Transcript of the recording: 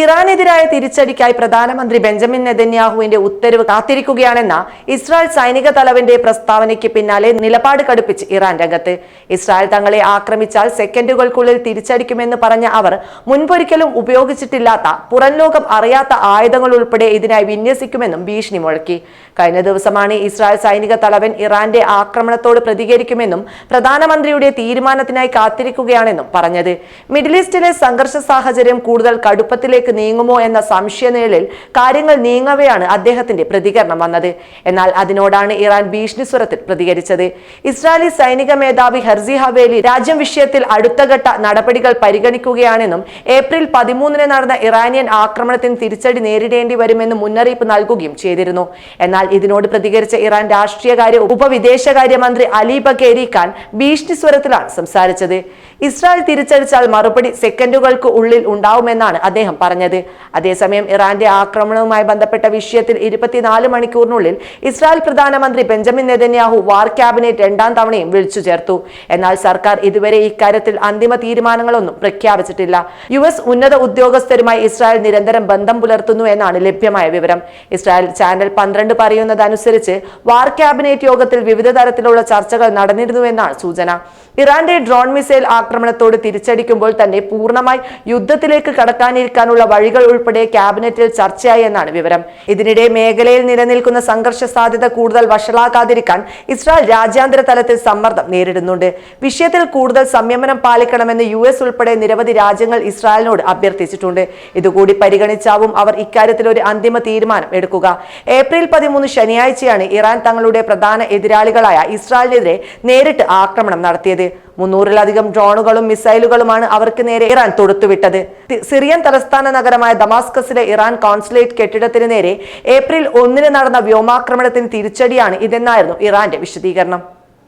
ഇറാനെതിരായ തിരിച്ചടിക്കായി പ്രധാനമന്ത്രി ബെഞ്ചമിൻ നെതന്യാഹുവിന്റെ ഉത്തരവ് കാത്തിരിക്കുകയാണെന്ന ഇസ്രായേൽ സൈനിക തലവന്റെ പ്രസ്താവനയ്ക്ക് പിന്നാലെ നിലപാട് കടുപ്പിച്ച് ഇറാൻ രംഗത്ത്. ഇസ്രായേൽ തങ്ങളെ ആക്രമിച്ചാൽ സെക്കൻഡുകൾക്കുള്ളിൽ തിരിച്ചടിക്കുമെന്ന് പറഞ്ഞ അവർ മുൻപൊരിക്കലും ഉപയോഗിച്ചിട്ടില്ലാത്ത പുറംലോകം അറിയാത്ത ആയുധങ്ങൾ ഉൾപ്പെടെ ഇതിനായി വിന്യസിക്കുമെന്നും ഭീഷണി മുഴക്കി. കഴിഞ്ഞ ദിവസമാണ് ഇസ്രായേൽ സൈനിക തലവൻ ഇറാന്റെ ആക്രമണത്തോട് പ്രതികരിക്കുമെന്നും പ്രധാനമന്ത്രിയുടെ തീരുമാനത്തിനായി കാത്തിരിക്കുകയാണെന്നും പറഞ്ഞത്. മിഡിൽ ഈസ്റ്റിലെ സംഘർഷ സാഹചര്യം കൂടുതൽ കടുപ്പത്തിലേക്ക് നീങ്ങുമോ എന്ന സംശയനിഴലിൽ കാര്യങ്ങൾ നീങ്ങവെയാണ് അദ്ദേഹത്തിന്റെ പ്രതികരണം വന്നത്. എന്നാൽ അതിനോടാണ് ഇറാൻ ഭീഷണി സ്വരത്തിൽ പ്രതികരിച്ചത്. ഇസ്രായേലി സൈനിക മേധാവി ഹർസി ഹവേലി രാജ്യം വിഷയത്തിൽ അടുത്തഘട്ട നടപടികൾ പരിഗണിക്കുകയാണെന്നും ഏപ്രിൽ പതിമൂന്നിന് നടന്ന ഇറാനിയൻ ആക്രമണത്തിന് തിരിച്ചടി നേരിടേണ്ടി വരുമെന്ന് മുന്നറിയിപ്പ് നൽകുകയും ചെയ്തിരുന്നു. എന്നാൽ ഇതിനോട് പ്രതികരിച്ച ഇറാൻ രാഷ്ട്രീയകാര്യ ഉപവിദേശകാര്യമന്ത്രി അലി ബഗേരി ഖാൻ ഭീഷണി സ്വരത്തിലാണ് സംസാരിച്ചത്. ഇസ്രായേൽ തിരിച്ചടിച്ചാൽ മറുപടി സെക്കൻഡുകൾക്ക് ഉള്ളിൽ ഉണ്ടാവുമെന്നാണ് അദ്ദേഹം പറഞ്ഞത്. അതേസമയം ഇറാന്റെ ആക്രമണവുമായി ബന്ധപ്പെട്ട വിഷയത്തിൽ ഇരുപത്തിനാല് മണിക്കൂറിനുള്ളിൽ ഇസ്രായേൽ പ്രധാനമന്ത്രി ബെഞ്ചമിൻ നെതന്യാഹു വാർ ക്യാബിനറ്റ് രണ്ടാം തവണയും വിളിച്ചു ചേർത്തു. എന്നാൽ സർക്കാർ ഇതുവരെ ഇക്കാര്യത്തിൽ അന്തിമ തീരുമാനങ്ങളൊന്നും പ്രഖ്യാപിച്ചിട്ടില്ല. യു എസ് ഉന്നത ഉദ്യോഗസ്ഥരുമായി ഇസ്രായേൽ നിരന്തരം ബന്ധം പുലർത്തുന്നു എന്നാണ് ലഭ്യമായ വിവരം. ഇസ്രായേൽ ചാനൽ പന്ത്രണ്ട് പറയുന്നതനുസരിച്ച് വാർ ക്യാബിനറ്റ് യോഗത്തിൽ വിവിധ തരത്തിലുള്ള ചർച്ചകൾ നടന്നിരുന്നുവെന്നാണ് സൂചന. ഇറാന്റെ ഡ്രോൺ മിസൈൽ ആക്രമണത്തോട് തിരിച്ചടിക്കുമ്പോൾ തന്നെ പൂർണമായി യുദ്ധത്തിലേക്ക് കടക്കാനിരിക്കാനുള്ള വഴികൾ ഉൾപ്പെടെ ക്യാബിനറ്റിൽ ചർച്ചയായി എന്നാണ് വിവരം. ഇതിനിടെ മേഖലയിൽ നിലനിൽക്കുന്ന സംഘർഷ സാധ്യത കൂടുതൽ വഷളാക്കാതിരിക്കാൻ ഇസ്രായേൽ രാജ്യാന്തര തലത്തിൽ സമ്മർദ്ദം നേരിടുന്നുണ്ട്. വിഷയത്തിൽ കൂടുതൽ സംയമനം പാലിക്കണമെന്ന് യു എസ് ഉൾപ്പെടെ നിരവധി രാജ്യങ്ങൾ ഇസ്രായേലിനോട് അഭ്യർത്ഥിച്ചിട്ടുണ്ട്. ഇതുകൂടി പരിഗണിച്ചാവും അവർ ഇക്കാര്യത്തിൽ ഒരു അന്തിമ തീരുമാനം എടുക്കുക. ഏപ്രിൽ പതിമൂന്ന് ശനിയാഴ്ചയാണ് ഇറാൻ തങ്ങളുടെ പ്രധാന എതിരാളികളായ ഇസ്രായേലിനെതിരെ നേരിട്ട് ആക്രമണം നടത്തിയത്. മുന്നൂറിലധികം ഡ്രോണുകളും മിസൈലുകളുമാണ് അവർക്ക് നേരെ ഇറാൻ തൊടുത്തുവിട്ടത്. സിറിയൻ തലസ്ഥാന നഗരമായ ദമാസ്കസിലെ ഇറാൻ കോൺസുലേറ്റ് കെട്ടിടത്തിന് നേരെ ഏപ്രിൽ ഒന്നിന് നടന്ന വ്യോമാക്രമണത്തിന് തിരിച്ചടിയാണ് ഇതെന്നായിരുന്നു ഇറാന്റെ വിശദീകരണം.